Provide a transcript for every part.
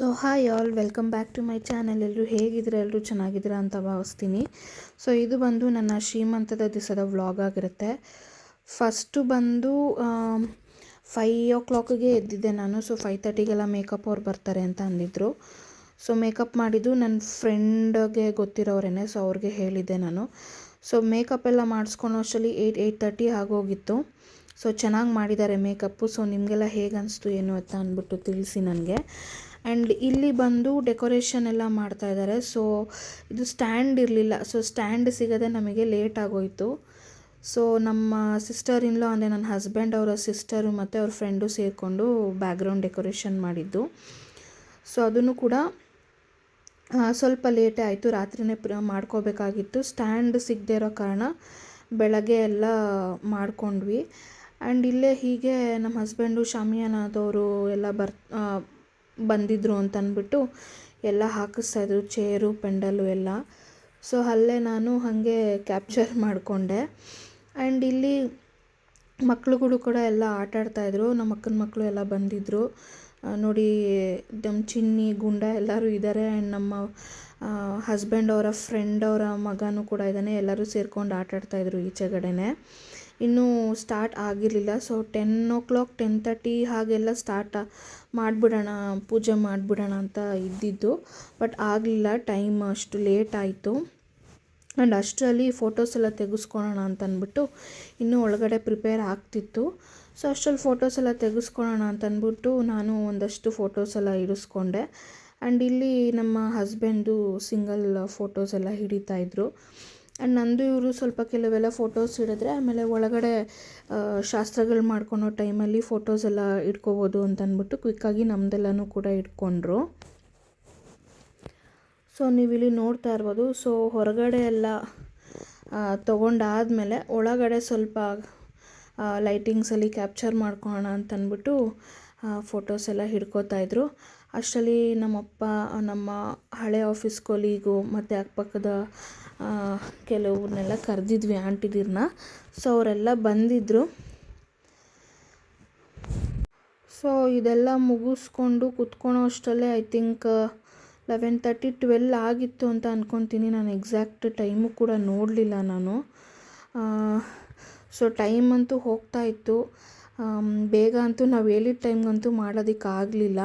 So hi all welcome back to my channel ಎಲ್ಲರೂ ಹೇಗಿದ್ದೀರಾ ಎಲ್ಲರೂ ಚೆನ್ನಾಗಿದ್ದೀರಾ ಅಂತ ಭಾವಿಸ್ತೀನಿ. ಸೊ ಇದು ಬಂದು ನನ್ನ ಶ್ರೀಮಂತದ ದಿವಸದ ವ್ಲಾಗ್ ಆಗಿರುತ್ತೆ. ಫಸ್ಟು ಬಂದು ಫೈ ಓ ಕ್ಲಾಕಿಗೆ ಎದ್ದಿದ್ದೆ ನಾನು. ಸೊ ಫೈ ತರ್ಟಿಗೆಲ್ಲ ಮೇಕಪ್ ಅವ್ರು ಬರ್ತಾರೆ ಅಂತ ಅಂದಿದ್ರು. ಸೊ ಮೇಕಪ್ ಮಾಡಿದ್ದು ನನ್ನ ಫ್ರೆಂಡ್ಗೆ ಗೊತ್ತಿರೋರೇನೆ. ಸೊ ಅವ್ರಿಗೆ ಹೇಳಿದ್ದೆ ನಾನು. ಸೊ ಮೇಕಪ್ ಎಲ್ಲ ಮಾಡಿಸ್ಕೊಳೋ ಅಷ್ಟರಲ್ಲಿ ಏಯ್ಟ್ ಏಯ್ಟ್ ತರ್ಟಿ ಆಗೋಗಿತ್ತು. ಸೊ ಚೆನ್ನಾಗಿ ಮಾಡಿದ್ದಾರೆ ಮೇಕಪ್ಪು ಸೊ ನಿಮಗೆಲ್ಲ ಹೇಗೆ ಅನಿಸ್ತು ಏನು ಅಂತ ಅಂದ್ಬಿಟ್ಟು ತಿಳಿಸಿ ನನಗೆ. ಆ್ಯಂಡ್ ಇಲ್ಲಿ ಬಂದು ಡೆಕೋರೇಷನ್ ಎಲ್ಲ ಮಾಡ್ತಾ ಇದ್ದಾರೆ. ಸೊ ಇದು ಸ್ಟ್ಯಾಂಡ್ ಇರಲಿಲ್ಲ. ಸೊ ಸ್ಟ್ಯಾಂಡ್ ಸಿಗದೆ ನಮಗೆ ಲೇಟ್ ಆಗೋಯಿತು. ಸೊ ನಮ್ಮ ಸಿಸ್ಟರ್ ಇನ್ಲೋ ಅಂದರೆ ನನ್ನ ಹಸ್ಬೆಂಡ್ ಅವರ ಸಿಸ್ಟರು ಮತ್ತು ಅವ್ರ ಫ್ರೆಂಡು ಸೇರಿಕೊಂಡು ಬ್ಯಾಕ್ಗ್ರೌಂಡ್ ಡೆಕೋರೇಷನ್ ಮಾಡಿದ್ದು. ಸೊ ಅದನ್ನು ಕೂಡ ಸ್ವಲ್ಪ ಲೇಟೇ ಆಯಿತು. ರಾತ್ರಿನೇ ಮಾಡ್ಕೋಬೇಕಾಗಿತ್ತು. ಸ್ಟ್ಯಾಂಡ್ ಸಿಗದೆ ಇರೋ ಕಾರಣ ಬೆಳಗ್ಗೆ ಎಲ್ಲ ಮಾಡ್ಕೊಂಡ್ವಿ. ಆ್ಯಂಡ್ ಇಲ್ಲೇ ಹೀಗೆ ನಮ್ಮ ಹಸ್ಬೆಂಡು ಶಾಮಿಯಾನದವರು ಎಲ್ಲ ಬರ್ ಬಂದಿದ್ದರು ಅಂತ ಅಂದ್ಬಿಟ್ಟು ಎಲ್ಲ ಹಾಕಿಸ್ತಾಯಿದ್ರು ಚೇರು ಪೆಂಡಲು ಎಲ್ಲ. ಸೊ ಅಲ್ಲೇ ನಾನು ಹಾಗೆ ಕ್ಯಾಪ್ಚರ್ ಮಾಡಿಕೊಂಡೆ. ಆ್ಯಂಡ್ ಇಲ್ಲಿ ಮಕ್ಳುಗಳು ಕೂಡ ಎಲ್ಲ ಆಟ ಆಡ್ತಾಯಿದ್ರು. ನಮ್ಮ ಅಕ್ಕನ ಮಕ್ಕಳು ಎಲ್ಲ ಬಂದಿದ್ದರು ನೋಡಿ ನಮ್ಮ ಚಿನ್ನಿ, ಗುಂಡ ಎಲ್ಲರೂ ಇದ್ದಾರೆ ಆ್ಯಂಡ್ ನಮ್ಮ ಹಸ್ಬೆಂಡ್ ಅವರ ಫ್ರೆಂಡ್ ಅವರ ಮಗನೂ ಕೂಡ ಇದ್ದಾನೆ ಎಲ್ಲರೂ ಸೇರ್ಕೊಂಡು ಆಟ ಆಡ್ತಾಯಿದ್ರು ಈಚೆಗಡೆನೆ. ಇನ್ನೂ ಸ್ಟಾರ್ಟ್ ಆಗಿರಲಿಲ್ಲ. So ten o'clock ten thirty ಹಾಗೆಲ್ಲ ಸ್ಟಾರ್ಟ್ ಮಾಡಿಬಿಡೋಣ, ಪೂಜೆ ಮಾಡಿಬಿಡೋಣ ಅಂತ ಇದ್ದಿದ್ದು. ಬಟ್ ಆಗಲಿಲ್ಲ ಟೈಮ್ ಅಷ್ಟು ಲೇಟ್ ಆಯಿತು. ಆ್ಯಂಡ್ ಅಷ್ಟರಲ್ಲಿ ಫೋಟೋಸ್ ಎಲ್ಲ ತೆಗೆಸ್ಕೊಳೋಣ ಅಂತ ಅಂದ್ಬಿಟ್ಟು ಇನ್ನೂ ಒಳಗಡೆ ಪ್ರಿಪೇರ್ ಆಗ್ತಿತ್ತು. ಸೊ ಅಷ್ಟರಲ್ಲಿ ಫೋಟೋಸ್ ಎಲ್ಲ ತೆಗೆಸ್ಕೊಳೋಣ ಅಂತ ಅಂದ್ಬಿಟ್ಟು ನಾನು ಒಂದಷ್ಟು ಫೋಟೋಸ್ ಎಲ್ಲ ಇಡಿಸ್ಕೊಂಡೆ. ಆ್ಯಂಡ್ ಇಲ್ಲಿ ನಮ್ಮ ಹಸ್ಬೆಂಡು ಸಿಂಗಲ್ ಫೋಟೋಸ್ ಎಲ್ಲ ಹಿಡಿತಾ ಇದ್ರು. ಆ್ಯಂಡ್ ನಂದು ಇವರು ಸ್ವಲ್ಪ ಕೆಲವೆಲ್ಲ ಫೋಟೋಸ್ ಹಿಡಿದ್ರೆ, ಆಮೇಲೆ ಒಳಗಡೆ ಶಾಸ್ತ್ರಗಳು ಮಾಡ್ಕೊಳೋ ಟೈಮಲ್ಲಿ ಫೋಟೋಸ್ ಎಲ್ಲ ಇಟ್ಕೋಬೋದು ಅಂತ ಕ್ವಿಕ್ಕಾಗಿ ನಮ್ಮದೆಲ್ಲನೂ ಕೂಡ ಇಟ್ಕೊಂಡ್ರು. ಸೊ ನೀವು ಇಲ್ಲಿ ನೋಡ್ತಾ ಇರ್ಬೋದು. ಸೊ ಹೊರಗಡೆ ಎಲ್ಲ ತೊಗೊಂಡಾದಮೇಲೆ ಒಳಗಡೆ ಸ್ವಲ್ಪ ಲೈಟಿಂಗ್ಸಲ್ಲಿ ಕ್ಯಾಪ್ಚರ್ ಮಾಡ್ಕೋಣ ಅಂತಂದ್ಬಿಟ್ಟು ಫೋಟೋಸ್ ಎಲ್ಲ ಹಿಡ್ಕೋತಾ ಇದ್ರು. ಅಷ್ಟರಲ್ಲಿ ನಮ್ಮಪ್ಪ, ನಮ್ಮ ಹಳೆ ಆಫೀಸ್ ಕೊಲೀಗು ಮತ್ತು ಅಕ್ಕಪಕ್ಕದ ಕೆಲವ್ರನ್ನೆಲ್ಲ ಕರೆದಿದ್ವಿ ಆಂಟಿದಿರನ್ನ ಸೊ ಅವರೆಲ್ಲ ಬಂದಿದ್ದರು ಸೊ ಇದೆಲ್ಲ ಮುಗಿಸ್ಕೊಂಡು ಕುತ್ಕೊಳೋ ಅಷ್ಟರಲ್ಲೇ I think eleven thirty twelve ಆಗಿತ್ತು ಅಂತ ಅಂದ್ಕೊತೀನಿ ನಾನು ಎಕ್ಸಾಕ್ಟ್ ಟೈಮು ಕೂಡ ನೋಡಲಿಲ್ಲ ನಾನು. ಸೊ ಟೈಮ್ ಅಂತೂ ಹೋಗ್ತಾ ಇತ್ತು. ಬೇಗ ಅಂತೂ ನಾವು ಹೇಳಿದ ಟೈಮ್ಗಂತೂ ಮಾಡೋದಕ್ಕಾಗಲಿಲ್ಲ.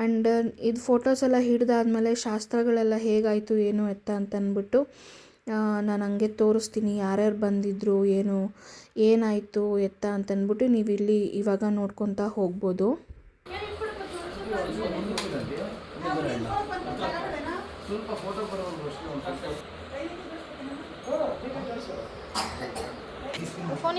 ಆ್ಯಂಡ್ ಇದು ಫೋಟೋಸ್ ಎಲ್ಲ ಹಿಡ್ದಾದ್ಮೇಲೆ ಶಾಸ್ತ್ರಗಳೆಲ್ಲ ಹೇಗಾಯಿತು, ಏನು ಎತ್ತ ಅಂತ ಅಂದ್ಬಿಟ್ಟು ನಾನು ಹಂಗೆ ತೋರಿಸ್ತೀನಿ, ಯಾರ್ಯಾರು ಬಂದಿದ್ರು, ಏನು, ಏನಾಯಿತು ಎತ್ತ ಅಂತ ಅಂದ್ಬಿಟ್ಟು ನೀವು ಇಲ್ಲಿ ಇವಾಗ ನೋಡ್ಕೊತಾ ಹೋಗ್ಬೋದು. ಫೋನ್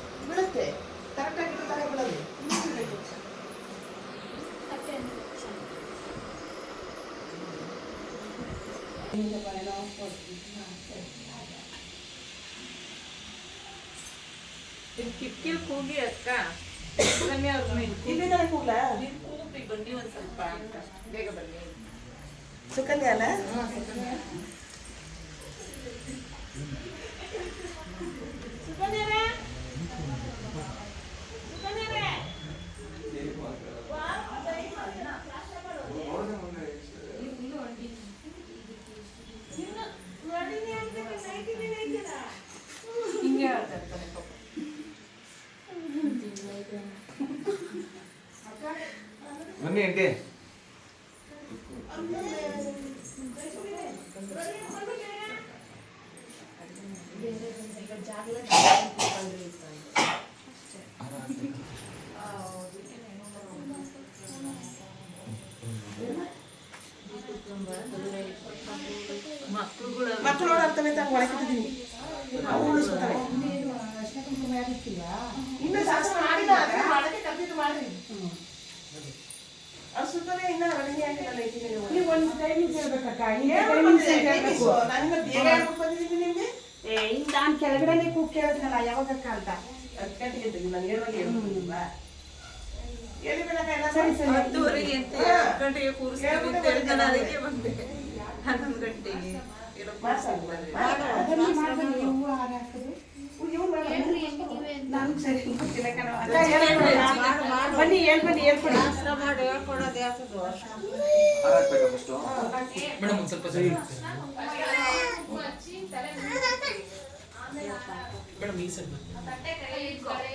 ಕಿಟ್ಕಿಲ್ ಕೂಗಿ ಅಕ್ಕ ಕಮ್ಮಿ ಅವ್ರ ಕೂಗ್ಲಾ? ಕೂಗ್ರಿ ಬನ್ನಿ ಒಂದ್ ಸ್ವಲ್ಪ ಅಂತ. ಬೇಗ ಬನ್ನಿ. ಸುಕನ್ಯಾ ಅಲ್ಲ ಹಿಂಗೆ ಹೇಳ್ತಾ ಇರ್ತಾನೆ ಪಾಪ ಬನ್ನಿ ಆಂಟಿ ಮಕ್ಳುಗಳು ಮಕ್ಕಳು ಓಡಾಡ್ತವೆ ಅಂತ ಒಳಗೆ ಕೂತಿದ್ದೀನಿ ಅವು ಉಳಿಸ್ಕೊತವೆ ಇನ್ನು ಶಾಸ್ತ್ರ ಮಾಡಿಲ್ಲ ಯಾಕೆ ಇದ್ದೀನಿ ನೀವು ಒಂದು ಟೈಮಿಂಗ್ ಹೇಳ್ಬೇಕಕ್ಕ. ಬೇಗ ಬಂದಿದ್ದೀನಿ ನಿಮ್ಗೆ. ಏ ಹಿಂಗ್ ನಾನು ಕೆಳಗಡೆನೆ ಕೂಗ್ ಕೇಳಿದ್ನಲ್ಲ ಯಾವಾಗಕ್ಕ ಅಂತ? ಹತ್ತು ಗಂಟೆಗೆ ಇದ್ದೀನಿ ನಾನು ಹೇಳುವಾಗ ಹೇಳ್ಬಿಟ್ಟಿಲ್ವಾ ಹೇಳಿ ಎಲ್ಲ ಸರಿ ಸರಿ. ಹತ್ತುವರೆಗೆ ಅಂತ ಗಂಟೆಗೆ ಕೂರಿಸ್ತೀನಿ ಅಂತ ಅದಕ್ಕೆ ಬಂದೆ. ಹನ್ನೊಂದು ಗಂಟೆಗೆ. ಅದನ್ನ ಹಾರ. ನಾನು ಸರಿ ಗೊತ್ತಿಲ್ಲ ಹೇಳ್ಕೊಡಿ. ಬನ್ನಿ ಹೇಳಿ ಬನ್ನಿ ಹೇಳ್ಕೊಡಿ ಹಾರಾಕ್ಬೇಕಾ ಫಸ್ಟು ಮೇಡಮ್ ಒಂದು ಸ್ವಲ್ಪ ಸರಿ ಮೇಡಮ್ ಈ ಸೈಡ್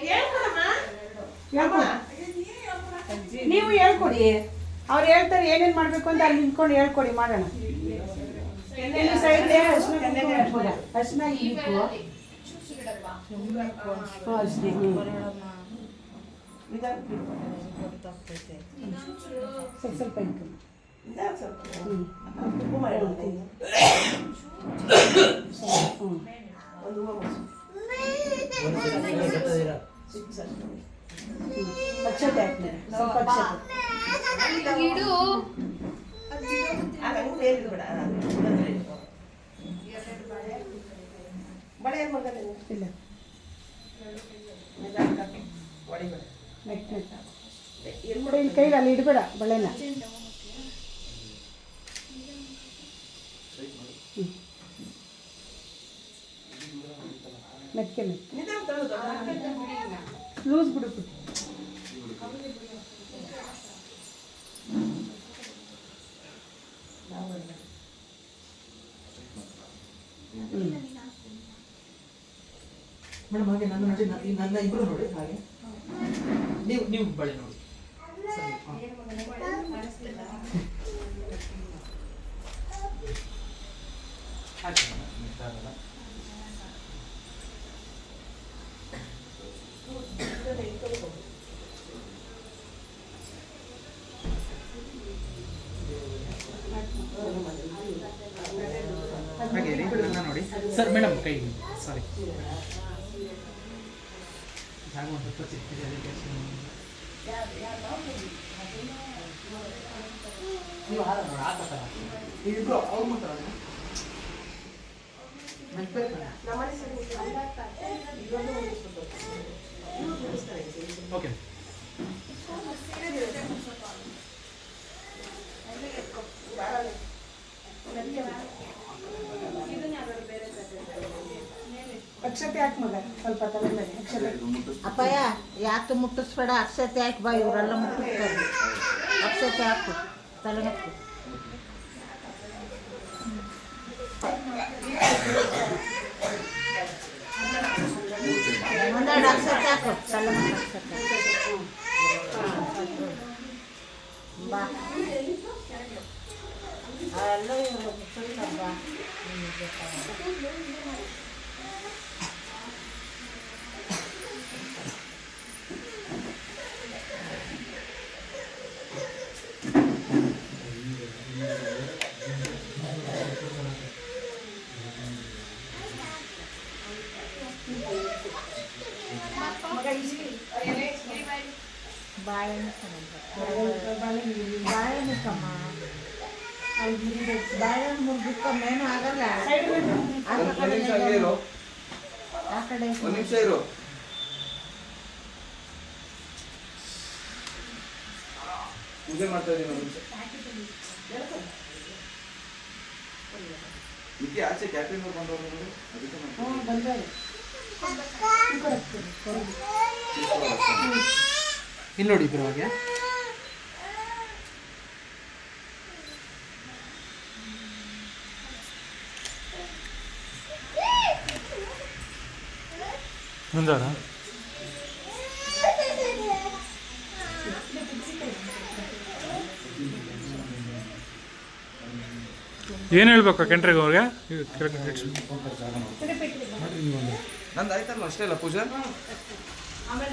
ಹೇಳ್ಕೊಡಮ್ಮ. ಹೇಳ್ಕೊಡಿ ನೀವು ಹೇಳ್ಕೊಡಿ. ಅವ್ರು ಹೇಳ್ತಾರೆ ಏನೇನ್ ಮಾಡ್ಬೇಕು ಅಂತ ಅಲ್ಲಿ ನಿಂತ್ಕೊಂಡು ಹೇಳ್ಕೊಡಿ ಮಾಡೋಣ. ಅರ್ಶನ ಅರ್ಶಿನ ಸ್ವಲ್ಪ ಸ್ವಲ್ಪ ಸಣ್ಣ. ಅಕ್ಷತೆ ಹಾಕ್ತೀನಿ ಸ್ವಲ್ಪ ಅಕ್ಷತೆ? ಇಲ್ಲ. ನೆಟ್ ನೆಟ್ ಇಲ್ಲಿ ಕೈಲಿ ಅಲ್ಲಿ ಇಡಬೇಡ ಬಳೆನ ಮೆತ್ಕೆ ಮೆತ್ಕೆ ಬಿಡು. ಲೂಸ್ ಬಿಡ್ಬಿಟ್ಟು ಮೇಡಮ್ ಹಾಗೆ ನನ್ನ ಇಬ್ಬರು ನೋಡಿ ಹಾಗೆ ನೀವು ನೀವು ಬಳಿ ನೋಡಿ ಸರಿ ಹಾಂ ಹಾಕಿ ಮೇಡಮ್, ನಿಧಾನ. ಹಾಗೆ ಇರಿ, ನನ್ನ ನೋಡಿ ಸರ್ ಮೇಡಮ್ ಕೈ ಸಾರಿ ಜಾಗ ಒಂದು ಸ್ವಲ್ಪ ಚಿಕ್ಕಿದೆ ಅದಕ್ಕೆ ನೀವು ಹಾರ ನೋಡಿ ಆ ಥರ ಇಬ್ರು ಅವ್ರು ಮಾತ್ರ ನಮ್ಮನೆ ಸರಿ ಇದೊಂದು ಮುಗಿಸ್ಬಿಟ್ಟು. ಇವ್ರು ಬಿಡಿಸ್ತಾರೆ ಈ ಸರಿ. ಓಕೆ ಬಾರಲ್ಲ. ಅಕ್ಷತೆ ಹಾಕಿ ಮಗ ಸ್ವಲ್ಪ ತಲೆ ಮೇಲೆ ಅಕ್ಷತೆ ಅಪ್ಪಯ್ಯ ಯಾಕೆ ಮುಟ್ಟಿಸ್ಬೇಡ ಅಕ್ಷತೆ ಹಾಕಿ ಬಾ ಇವರೆಲ್ಲ ಮುಟ್ಟಿಸ್ತಾರೆ ಅಕ್ಷತೆ ಹಾಕು ತಲೆನಕ್ಕು ಒಂದೆರಡು ಅಕ್ಷತೆ ಹಾಕು ತಲೆನಕ್ಕು ಅಕ್ಷತೆ ಬಾ ಎಲ್ಲ ಇವರು ಮುಟ್ಟಿಸ್ತಾರೆ ಮುರ್ದಿಕ್ಕಮ್ಮೇನು ಆಗಲ್ಲ. ಆ ಕಡೆ ನಿಮಿಷ ಇರು. ಆ ಕಡೆ ಒಂದು ನಿಮಿಷ ಇರು. ಪೂಜೆ ಮಾಡ್ತಾ ಇದ್ದೀನಿ ಒಂದು ನಿಮಿಷ ಇದಕ್ಕೆ ಆಚೆ ಕ್ಯಾಟ್ರಿಂಗ್ ಅವ್ರು ಬಂದವರು ನೋಡಿ. ಅದಕ್ಕೆ ಇಲ್ಲಿ ನೋಡಿ ಇಬ್ಬರು ಹಾಗೆ. ಮುಂದಾರ? ಏನು ಹೇಳ್ಬೇಕು ಕೆಂಟ್ರಿಗೆ ಅವ್ರಿಗೆ? ನಂದು ಆಯ್ತಲ್ಲ ಅಷ್ಟೇ ಅಲ್ಲ ಪೂಜಾ? ಆಮೇಲೆ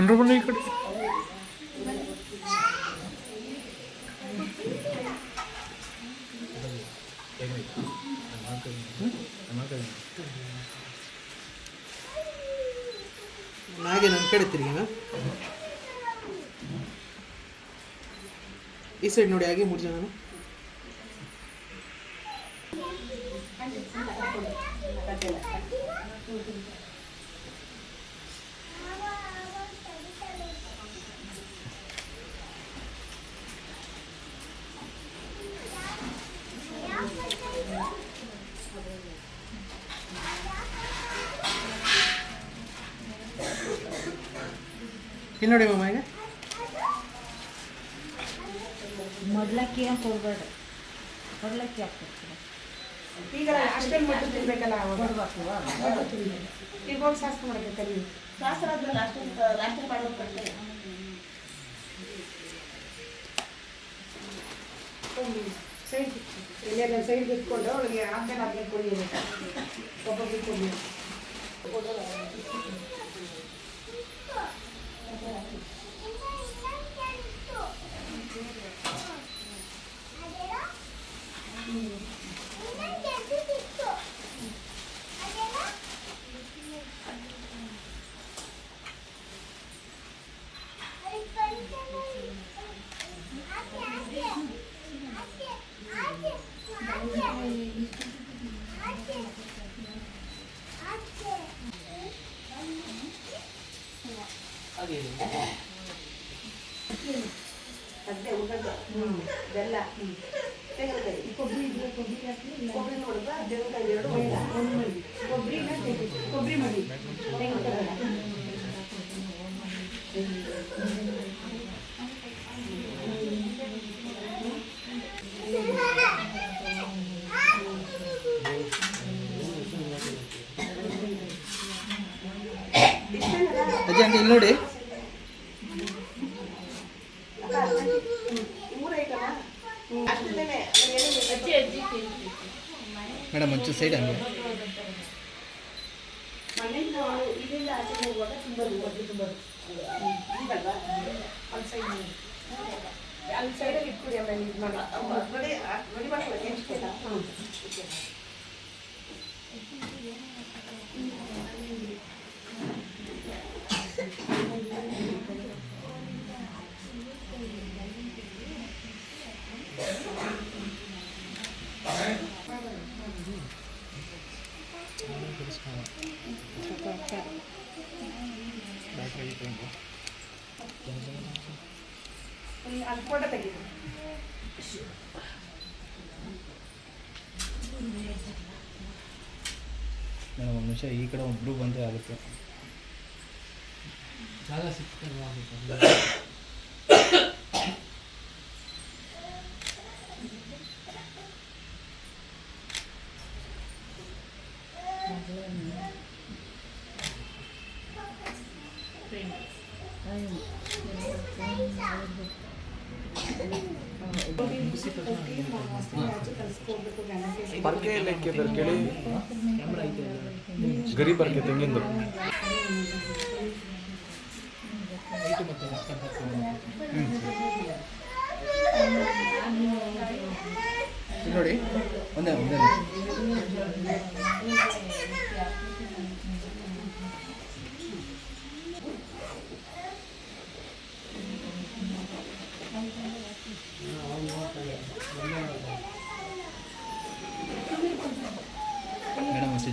ಬನ್ರಿ ಬನ್ನಿ ಈ ಕಡೆ ಹಾಗೆ ನನ್ನ ಕಡೆ ತಿರುಗಿ, ಮ್ಯಾಮ್. ಈ ಸೈಡ್ ನೋಡಿ, ಹಾಗೆ ಮೂರು ಜನ ಇಲ್ಲಿ ನೋಡಿ ಮಾಮ ಈಗ. ಮೊದ್ಲಕ್ಕಿ ಅಂತ ಹೋಗ್ಬೇಡ ಮೊದ್ಲಕ್ಕಿ ಹಾಕ್ಬೇಕು ಈಗ ಅಷ್ಟೊಂದು ಮಟ್ಟ ತಿನ್ಬೇಕಲ್ಲ ಈಗ ಹೋಗಿ ಶಾಸ್ತ್ರ ಮಾಡ್ಬೇಕು ನೀವು ಶಾಸ್ತ್ರ ಆದ್ಮೇಲೆ ಅಷ್ಟೊಂದು ರಾತ್ರಿ ಮಾಡೋದು ಕಷ್ಟ ಸೈಡ್ ಎಲ್ಲೆಲ್ಲ ಸೈಡ್ ಬಿಟ್ಕೊಂಡು ಅವಳಿಗೆ ಆಮೇಲೆ ಆದ್ಮೇಲೆ ಕುಡಿಯಬೇಕು ಒಬ್ಬೊಬ್ಬರಿಗೆ ಕುಡಿಯಬೇಕು ಹಾಗೆ ಅದೇ ಉಳ್ಳಾಗಡ್ಡೆ ಬೆಲ್ಲ. ತೆಂಗಿನಕಾಯಿ. ಕೊಬ್ಬರಿ ಕೊಬ್ಬರಿ ಹಾಕಿ ಕೊಬ್ಬರಿ ನೋಡಿದ್ರೆ ತೆಂಗಿನಕಾಯಿ ಎರಡು ಕೊಬ್ಬರಿನ ಕೊಬ್ಬರಿ ಮಾಡಿ. ತೆಂಗಿನಕಾಯಿ ಬೇಡ. ಅಜ್ಜಿ ಅಂತ ಇಲ್ಲಿ ನೋಡಿ ಮೂರು ಐಟಮ ಅಷ್ಟೇನೆ ಮೇಡಮ್ ಒಂಚೂರು ಸೈಡ್ ಹಂಗೆ ಮನೆಯಿಂದ ಅವಳು ಇಲ್ಲಿಂದ ಆಚೆ ಹೋಗುವಾಗ ತುಂಬೋದು ಒದ್ದು ತುಂಬೋದು ಈಗಲ್ವಾ ಅಲ್ಲಿ ಸೈಡ್ ಮಾಡಿ ಅಲ್ಲಿ ಸೈಡಲ್ಲಿ ಇಟ್ಕೊಡಿ ಆಮೇಲೆ ಇದು ಮಾಡಿ ರೆಡಿ ರೆಡಿ ಮಾಡ್ಕೊಳ್ಳಿ ನೆಕ್ಸ್ಟ್ ಅಲ್ಲಿ ಫೋಟೋ ತೆಗಿ ಮೇಡಮ್ ಒಂದು ನಿಮಿಷ ಈ ಕಡೆ ಒಬ್ರು ಬಂದರೆ ಆಗುತ್ತೆ. ಜಾಗ ಪರ್ಕೆ ಲೆಕ್ಕ ಕೇಳಿ. ಗರಿ ಪರ್ಕೆ ತೆಂಗಿಂದು. ನೋಡಿ ಒಂದೇ ಒಂದೇ.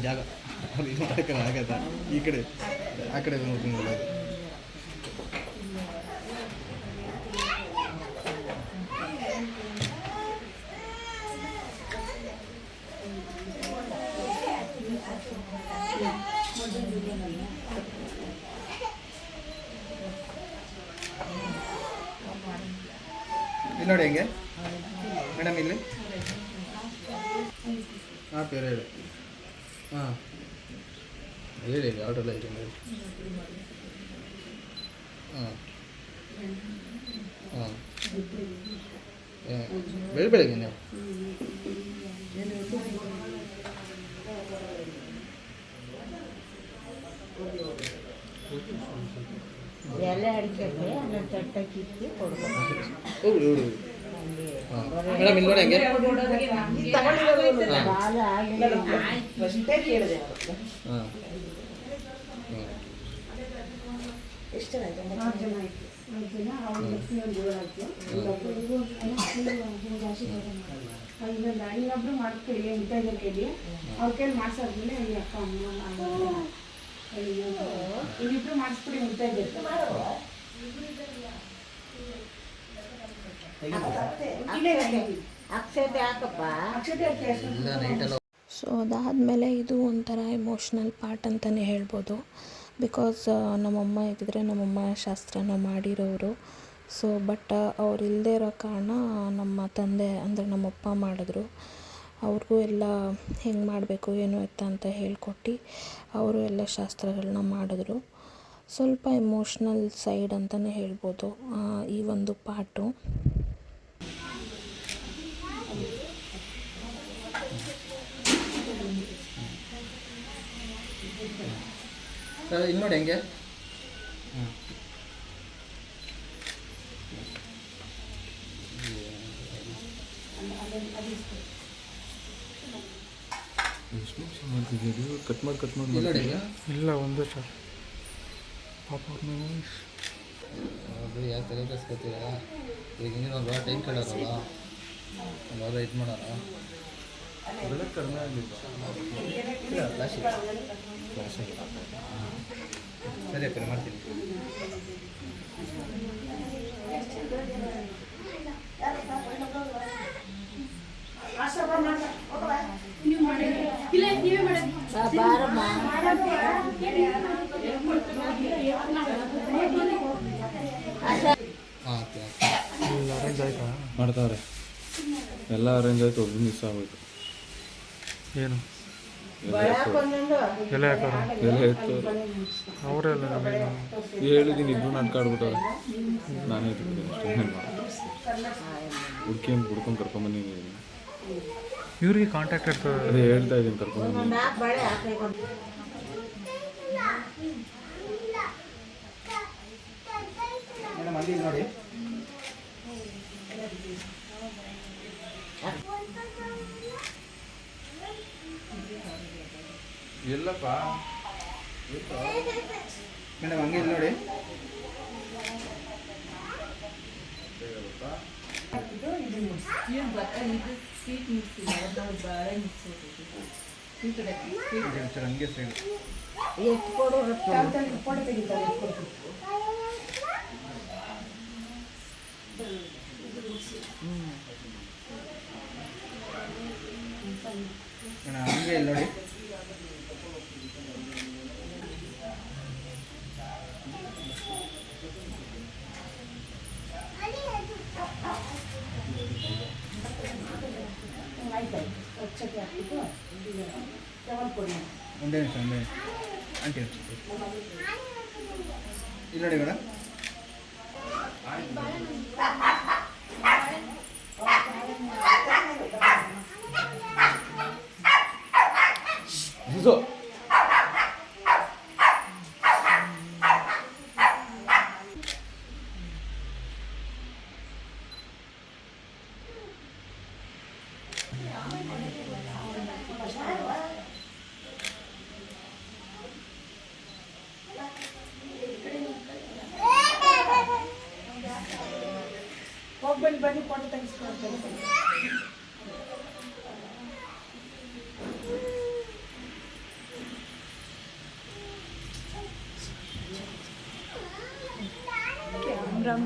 ಜಾಗ. ಅದು ಇಲ್ಲ ಆಗದ ಈ ಕಡೆ, ಆ ಕಡೆ ನೋಡ್ಕೊಂಡು ಇಲ್ಲಿ ನೋಡಿ ಹೆಂಗೆ? ಮೇಡಮ್ ಇಲ್ಲಿ? ಹಾಂ ಪೇರು ಹೇಳಿ ಹಾಂ. ಹೇಳಿ ಯಾವ್ದೆಲ್ಲ ಇದೆ ಹೇಳಿ ಹಾಂ. ಹಾಂ. ಬೆಳಿ ಬೆಳಗ್ಗೆ ನೀವು? ಎಲೆ ಅಡಿಕೆ ಅದನ್ನು ತಟ್ಟಕ್ಕಿಕ್ಕಿ ಕೊಡ್ಬೇಕು. ಹೋಗ್ಬಿಡಿ ಹೋಗ್ಬಿಡಿ ಹಾಂ ಮೇಡಮ್, ಇಲ್ಲಿ ನೋಡಿ ಹೆಂಗೆ. ಇನ್ನೊಬ್ರು ಮಾಡ್ಕೊಳ್ಳಿ ಮುತ್ತೈದೆ ಕೇಳಿ ಅವ್ರ ಕೈಲಿ ಮಾಡ್ಸಾದ್ಮೇಲೆ ಈ ಅಕ್ಕ ಅಮ್ಮ ಇನ್ನಿಬ್ರು ಮಾಡಿಸ್ಬಿಡಿ ಮುತ್ತೈದೆ ಸೊ ಅದಾದಮೇಲೆ ಇದು ಒಂಥರ ಎಮೋಷ್ನಲ್ ಪಾರ್ಟ್ ಅಂತಲೇ ಹೇಳ್ಬೋದು. ಬಿಕಾಸ್ ನಮ್ಮಮ್ಮ ಇದ್ದಿದ್ರೆ ನಮ್ಮಮ್ಮ ಶಾಸ್ತ್ರನ ಮಾಡಿರೋರು. ಸೊ ಬಟ್ ಅವ್ರು ಇಲ್ಲದೆ ಇರೋ ಕಾರಣ ನಮ್ಮ ತಂದೆ ಅಂದರೆ ನಮ್ಮಪ್ಪ ಮಾಡಿದ್ರು. ಅವ್ರಿಗೂ ಎಲ್ಲ ಹೆಂಗೆ ಮಾಡಬೇಕು, ಏನು ಎತ್ತ ಅಂತ ಹೇಳ್ಕೊಟ್ಟು ಅವರು ಎಲ್ಲ ಶಾಸ್ತ್ರಗಳನ್ನ ಮಾಡಿದ್ರು. ಸ್ವಲ್ಪ ಎಮೋಷ್ನಲ್ ಸೈಡ್ ಅಂತಲೇ ಹೇಳ್ಬೋದು ಈ ಒಂದು ಪಾರ್ಟು ಇಲ್ಲಿ ನೋಡಿ ಹೆಂಗೆ. ಕಟ್ ಮಾಡಿ ಕಟ್ ಮಾಡಿ ಇಲ್ಲಿ ನೋಡಿ ಹೆಂಗೆ. ಇಲ್ಲ ಒಂದೇ ಸರ್. ಪಾಪ ಅದು ಯಾವ ತಲೆ ಕಸ್ಕೊತೀರ ಈಗ ಹಿಂಗೆ ಒಂದು ವಾರ ಟೈಮ್ ಕೇಳೋರಲ್ಲ ಒಂದು ವಾರ ಇದು ಮಾಡೋಣ. ಕಡಿಮೆ ಆಗಿಲ್ಲ. ಸರಿ ಮಾಡ್ತೀನಿ ಅರೇಂಜ್ ಆಯ್ತಾ ಮಾಡ್ತಾವ್ರೆ. ಎಲ್ಲ ಅರೇಂಜ್ ಆಯ್ತು ಒಬ್ಬ ಮಿಸ್ ಆಗೋಯ್ತು ಏನು? ಎಲೆ ಹಾಕೋರು ಎಲ್ಲ ಇತ್ತು ಅವರೇ ಅಲ್ಲ ನಮಗೆ. ಹೇಳಿದ್ದೀನಿ ಇಬ್ಬರು ನಾಟಕ ಆಡ್ಬಿಟ್ಟವ್ರೆ ನಾನೇ ಇದ್ದೀನಿ ಅಷ್ಟೇ ಏನು ಹುಡ್ಕಿ ಅಂತ ಹುಡ್ಕೊಂಡು ಕರ್ಕೊಂಬಂದಿದ್ದೀನಿ ಇವ್ರಿಗೆ ಕಾಂಟ್ಯಾಕ್ಟ್ ಇರ್ತದೆ. ಅದೇ ಹೇಳ್ತಾ ಇದ್ದೀನಿ ಕರ್ಕೊಂಡು ನೋಡಿ. ಎಲ್ಲಪ್ಪ ಮೇಡಮ್ ಹಂಗೆ ಇಲ್ಲಿ ನೋಡಿ. ಹಂಗೆ ಎಷ್ಟು ಕೊಡು ತೆಗಿತಾರೆ. ಮೇಡಮ್ ಹಂಗೆ ಇಲ್ಲಿ ನೋಡಿ ಆಯ್ತು ಅಕ್ಷತೆ ಹಾಕ್ಬಿಟ್ಟು ಟವಲ್ ಕೊಡಿ ಒಂದೇ ನಿಮಿಷ ಒಂದೇ ನಿಮಿಷ ಆಂಟಿ ಇಲ್ಲಿ ನೋಡಿ ಮೇಡಮ್ ಇದು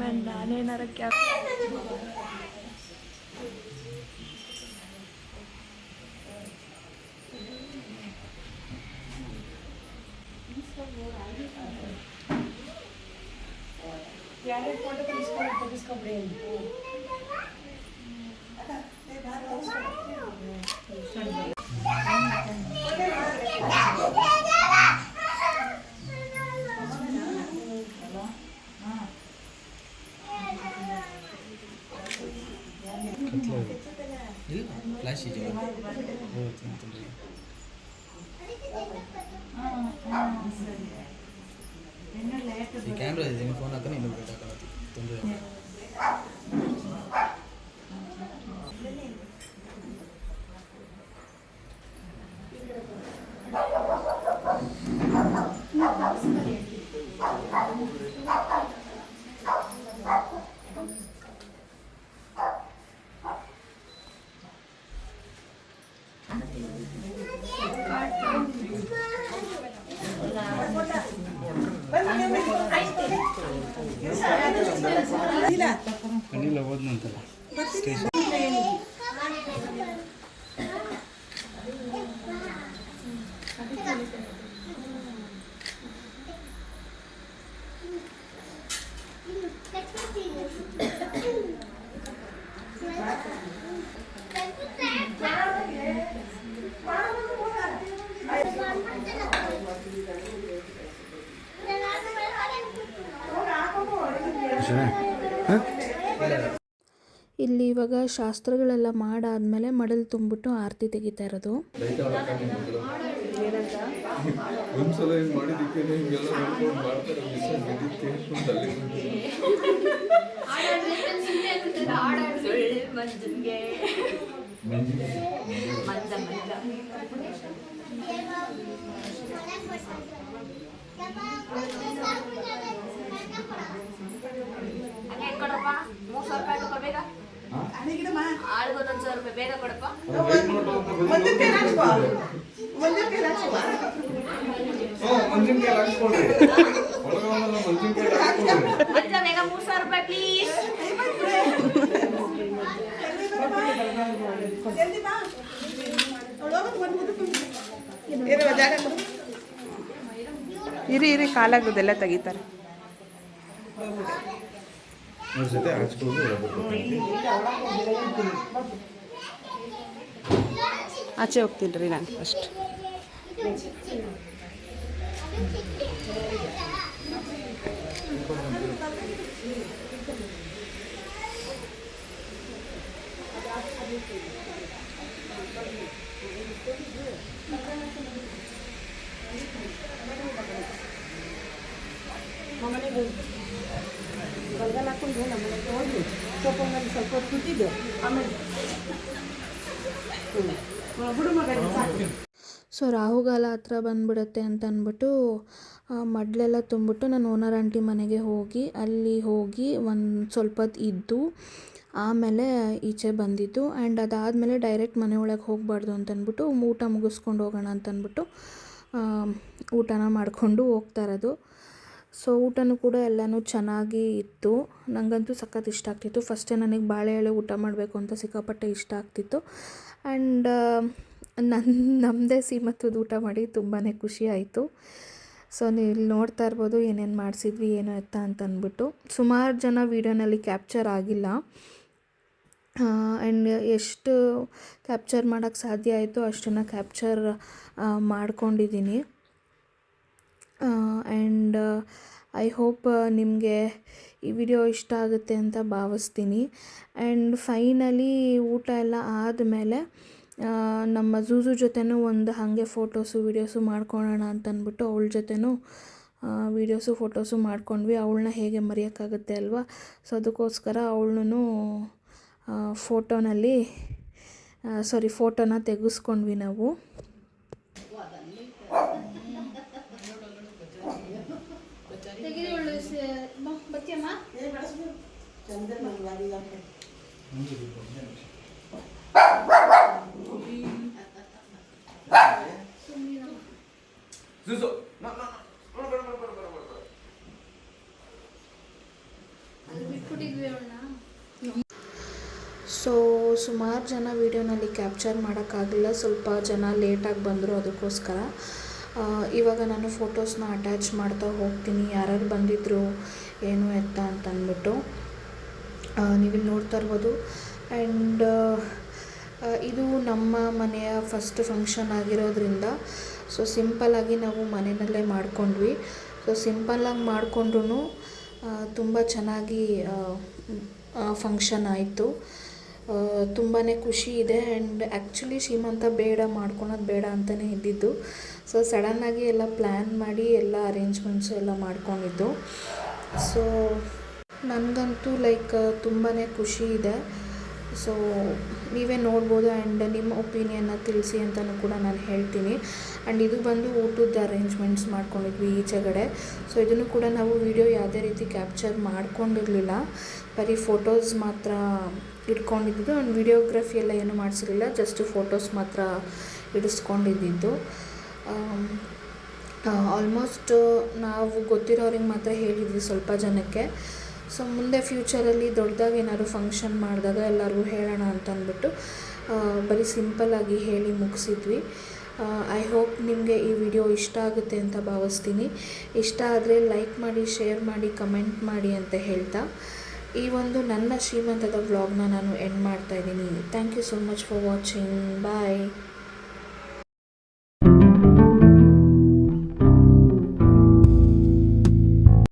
ನಾನು ನಾನೇನಾರ ಕ್ಯಾಪ್ ಯಾರೇ ಫೋಟೋ ತೆಗಿಸ್ಕೊಂಡು ತೆಗಿಸ್ಕೊಂಬಿಡಿ ಅಂತ ಈ ಕ್ಯಾಮ್ರಾ ಇದೆ ನಿಮ್ಮ ಫೋನ್ ಹಾಕೊಂಡು ಇನ್ನೊಂದು ಬೇಕಾಗತ್ತೆ ತೊಂದರೆ ಇಲ್ಲಿ ಇವಾಗ ಶಾಸ್ತ್ರಗಳೆಲ್ಲ ಮಾಡಾದ್ಮೇಲೆ ಮಡಲ್ ತುಂಬಿಟ್ಟು ಆರತಿ ತೆಗಿತಾ ಇರೋದು. ಹಿಂಗೆ ಕೊಡಪ್ಪ ಮೂರು ಸಾವಿರ ರೂಪಾಯಿ ತಗೋ ಬೇಗ ಆಳ್ಗೊಂದೊಂದು ಸಾವಿರ ರೂಪಾಯಿ ಬೇಗ ಕೊಡಪ್ಪ. ಮುಂದಿನ ಕೈ ಹಾಕ್ಸ್ಕೊ. ಮುಂದಿನ ಕೈ ಹಾಕ್ಸ್ಕೊ. ಹ್ಞೂ ಮಂಜಿನಕಾಯಿ ಹಾಕ್ಸ್ಕೊಳ್ರಿ ಒಳಗವನ್ನೆಲ್ಲ ಮಂಜಿನಕಾಯಿ ಹಾಕ್ಸ್ಕೊಳ್ರಿ ಅಜ್ಜ ಬೇಗ ಮೂರು ಸಾವಿರ ರೂಪಾಯಿ ಪ್ಲೀಸ್ ಜಲ್ದಿ ಬಾ. ಒಂದು ಮುದ್ದು. ಇರಿ ಇರಿ ಕಾಲಾಗೋದೆಲ್ಲ ತೆಗಿತಾರೆ. ಅವ್ರ ಜೊತೆ ಹಾಕ್ಸ್ಕೊಂಡು ಆಚೆ ಹೋಗ್ತೀನಿ ರೀ ನಾನು ಫಸ್ಟ್ ಬಲ್ಗಲ್ ಹಾಕೊಂಡು ನಮ್ಮ ಮನೆಗೆ ಹೋಗಿ ಸೊಪ್ಪಲ್ಲಿ ಸ್ವಲ್ಪ ಹೊತ್ತು ಕೂತಿದ್ದು. ಆಮೇಲೆ ಬಿಡು ಸಾಕು. ಸೊ ರಾಹುಗಾಲ ಹತ್ರ ಬಂದ್ಬಿಡುತ್ತೆ ಅಂತ ಅಂದ್ಬಿಟ್ಟು ಮಡ್ಲೆಲ್ಲ ತುಂಬಿಟ್ಟು ನಾನು ಓನರ್ ಆಂಟಿ ಮನೆಗೆ ಹೋಗಿ ಅಲ್ಲಿ ಹೋಗಿ ಒಂದು ಸ್ವಲ್ಪ ಹೊತ್ತು ಇದ್ದು ಆಮೇಲೆ ಈಚೆ ಬಂದಿದ್ದು. ಆ್ಯಂಡ್ ಅದಾದಮೇಲೆ ಡೈರೆಕ್ಟ್ ಮನೆ ಒಳಗೆ ಹೋಗಬಾರ್ದು ಅಂತಂದ್ಬಿಟ್ಟು ಊಟ ಮುಗಿಸ್ಕೊಂಡು ಹೋಗೋಣ ಅಂತಂದ್ಬಿಟ್ಟು ಊಟನ ಮಾಡಿಕೊಂಡು ಹೋಗ್ತಾ ಇರೋದು. ಸೊ ಊಟನೂ ಕೂಡ ಎಲ್ಲನೂ ಚೆನ್ನಾಗಿ ಇತ್ತು. ನನಗಂತೂ ಸಖತ್ ಇಷ್ಟ ಆಗ್ತಿತ್ತು. ಫಸ್ಟೇ ನನಗೆ ಬಾಳೆ ಎಳೆ ಊಟ ಮಾಡಬೇಕು ಅಂತ ಸಿಕ್ಕಾಪಟ್ಟೆ ಇಷ್ಟ ಆಗ್ತಿತ್ತು. ಆ್ಯಂಡ್ ನನ್ನ ನಮ್ಮದೇ ಸೀಮತ್ತದ ಊಟ ಮಾಡಿ ತುಂಬಾ ಖುಷಿ ಆಯಿತು. ಸೊ ನೀವು ನೋಡ್ತಾ ಇರ್ಬೋದು ಏನೇನು ಮಾಡಿಸಿದ್ವಿ, ಏನು ಎತ್ತ ಅಂತ ಅಂದ್ಬಿಟ್ಟು. ಸುಮಾರು ಜನ ವೀಡಿಯೋನಲ್ಲಿ ಕ್ಯಾಪ್ಚರ್ ಆಗಿಲ್ಲ. ಆ್ಯಂಡ್ ಎಷ್ಟು ಕ್ಯಾಪ್ಚರ್ ಮಾಡೋಕ್ಕೆ ಸಾಧ್ಯ ಆಯಿತು ಅಷ್ಟನ್ನು ಕ್ಯಾಪ್ಚರ್ ಮಾಡ್ಕೊಂಡಿದ್ದೀನಿ ಆ್ಯಂಡ್ ಐ ಹೋಪ್ ನಿಮಗೆ ಈ ವಿಡಿಯೋ ಇಷ್ಟ ಆಗುತ್ತೆ ಅಂತ ಭಾವಿಸ್ತೀನಿ. ಆ್ಯಂಡ್ ಫೈನಲಿ ಊಟ ಎಲ್ಲ ಆದಮೇಲೆ ನಮ್ಮ ಜೂಜು ಜೊತೆನೂ ಒಂದು ಹಾಗೆ ಫೋಟೋಸು ವೀಡಿಯೋಸು ಮಾಡ್ಕೊಳ್ಳೋಣ ಅಂತ ಅಂದ್ಬಿಟ್ಟು ಅವಳ ಜೊತೆನೂ ವೀಡಿಯೋಸು ಫೋಟೋಸು ಮಾಡ್ಕೊಂಡ್ವಿ. ಅವಳನ್ನ ಹೇಗೆ ಮರೆಯೋಕ್ಕಾಗುತ್ತೆ ಅಲ್ವಾ? ಸೊ ಅದಕ್ಕೋಸ್ಕರ ಅವಳನ್ನೂ ಫೋಟೋನಲ್ಲಿ ಸಾರಿ ಫೋಟೋನ ತೆಗೆಸ್ಕೊಂಡ್ವಿ ನಾವು. ಸೊ ಸುಮಾರು ಜನ ವೀಡಿಯೋನಲ್ಲಿ ಕ್ಯಾಪ್ಚರ್ ಮಾಡೋಕ್ಕಾಗಲಿಲ್ಲ. ಸ್ವಲ್ಪ ಜನ ಲೇಟಾಗಿ ಬಂದರು ಅದಕ್ಕೋಸ್ಕರ. ಆ, ಇವಾಗ ನಾನು ಫೋಟೋಸ್ನ ಅಟ್ಯಾಚ್ ಮಾಡ್ತಾ ಹೋಗ್ತೀನಿ. ಯಾರ್ಯಾರು ಬಂದಿದ್ರು ಏನು ಎತ್ತ ಅಂತ ಅಂದ್ಬಿಟ್ಟು ನೀವಿಲ್ಲಿ ನೋಡ್ತಾ ಇರ್ಬೋದು. ಆ್ಯಂಡ್ ಇದು ನಮ್ಮ ಮನೆಯ ಫಸ್ಟ್ ಫಂಕ್ಷನ್ ಆಗಿರೋದ್ರಿಂದ ಸೊ ಸಿಂಪಲ್ಲಾಗಿ ನಾವು ಮನೆಯಲ್ಲೇ ಮಾಡ್ಕೊಂಡ್ವಿ. ಸೊ ಸಿಂಪಲ್ಲಾಗಿ ಮಾಡಿಕೊಂಡ್ರೂ ತುಂಬ ಚೆನ್ನಾಗಿ ಫಂಕ್ಷನ್ ಆಯಿತು. ತುಂಬಾ ಖುಷಿ ಇದೆ. ಆ್ಯಂಡ್ ಆ್ಯಕ್ಚುಲಿ ಶ್ರೀಮಂತ ಬೇಡ, ಮಾಡ್ಕೊಳೋದು ಬೇಡ ಅಂತಲೇ ಇದ್ದಿದ್ದು. ಸೊ ಸಡನ್ನಾಗಿ ಎಲ್ಲ ಪ್ಲ್ಯಾನ್ ಮಾಡಿ, ಎಲ್ಲ ಅರೇಂಜ್ಮೆಂಟ್ಸು ಎಲ್ಲ ಮಾಡ್ಕೊಂಡಿದ್ದು. ಸೊ ನನಗಂತೂ ಲೈಕ್ ತುಂಬಾ ಖುಷಿ ಇದೆ. ಸೊ ನೀವೇ ನೋಡ್ಬೋದು ಆ್ಯಂಡ್ ನಿಮ್ಮ ಒಪಿನಿಯನ್ನ ತಿಳಿಸಿ ಅಂತಲೂ ಕೂಡ ನಾನು ಹೇಳ್ತೀನಿ. ಆ್ಯಂಡ್ ಇದು ಬಂದು ಊಟದ ಅರೇಂಜ್ಮೆಂಟ್ಸ್ ಮಾಡ್ಕೊಂಡಿದ್ವಿ ಈಚೆಗಡೆ. ಸೊ ಇದನ್ನು ಕೂಡ ನಾವು ವಿಡಿಯೋ ಯಾವುದೇ ರೀತಿ ಕ್ಯಾಪ್ಚರ್ ಮಾಡ್ಕೊಂಡಿರಲಿಲ್ಲ. ಬರೀ ಫೋಟೋಸ್ ಮಾತ್ರ ಇಟ್ಕೊಂಡಿದ್ದು. ಆ್ಯಂಡ್ ವಿಡಿಯೋಗ್ರಫಿ ಎಲ್ಲ ಏನೂ ಮಾಡಿಸಿರಲಿಲ್ಲ ಜಸ್ಟ್ ಫೋಟೋಸ್ ಮಾತ್ರ ಇಡಿಸ್ಕೊಂಡಿದ್ದು ಆಲ್ಮೋಸ್ಟ್ ನಾವು ಗೊತ್ತಿರೋರಿಗೆ ಮಾತ್ರ ಹೇಳಿದ್ವಿ ಸ್ವಲ್ಪ ಜನಕ್ಕೆ. ಸೊ ಮುಂದೆ ಫ್ಯೂಚರಲ್ಲಿ ದೊಡ್ಡದಾಗಿ ಏನಾದ್ರು ಫಂಕ್ಷನ್ ಮಾಡಿದಾಗ ಎಲ್ಲರಿಗೂ ಹೇಳೋಣ ಅಂತ ಅಂದ್ಬಿಟ್ಟು ಬರೀ ಸಿಂಪಲ್ಲಾಗಿ ಹೇಳಿ ಮುಗಿಸಿದ್ವಿ. ಐ ಹೋಪ್ ನಿಮಗೆ ಈ ವಿಡಿಯೋ ಇಷ್ಟ ಆಗುತ್ತೆ ಅಂತ ಭಾವಿಸ್ತೀನಿ. ಇಷ್ಟ ಆದರೆ ಲೈಕ್ ಮಾಡಿ ಶೇರ್ ಮಾಡಿ ಕಮೆಂಟ್ ಮಾಡಿ ಅಂತ ಹೇಳ್ತಾ, ಈ ಒಂದು ನನ್ನ ಶ್ರೀಮಂತದ ವ್ಲಾಗ್ನ ನಾನು ಎಂಡ್ ಮಾಡ್ತಾ ಇದ್ದೀನಿ. Thank you so much for watching bye